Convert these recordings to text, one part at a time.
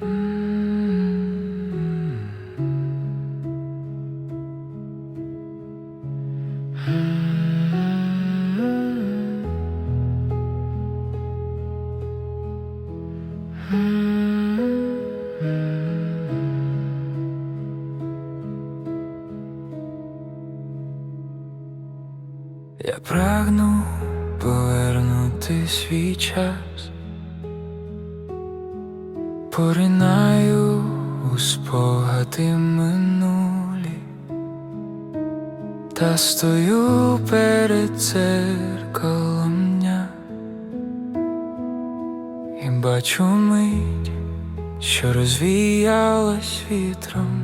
Я прагну повернути свій час, поринаю у спогади минулі, та стою перед дзеркалом дня і бачу мить, що розвіялась вітром.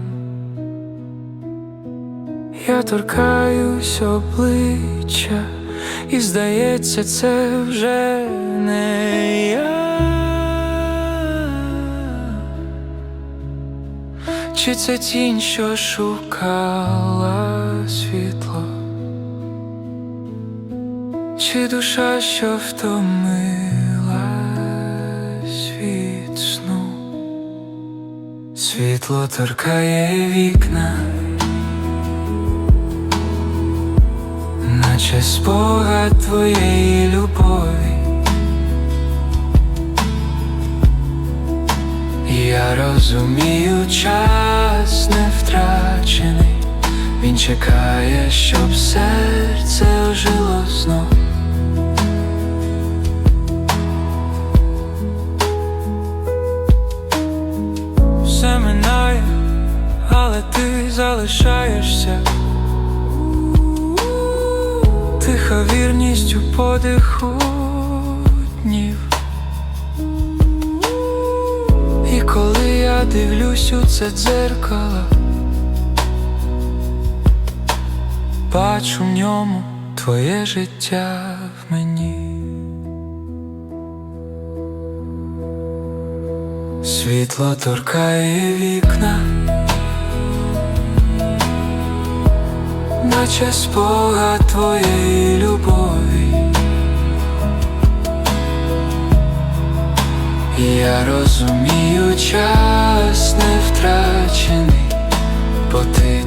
Я торкаюсь обличчя, і здається, це вже не Чи це тінь, що шукала світло, чи душа, що втомилась від сну, світло торкає вікна. наче спогад твоєї любові. Я розумію, час він чекає, щоб серце ожило знов. Все минає, але ти залишаєшся. Тиха вірність у подиху днів І коли я дивлюсь у це дзеркало Бачу в ньому твоє життя в мені Світло торкає вікна наче спогад твоєї любові. Я розумію, час не втрачений, бо ти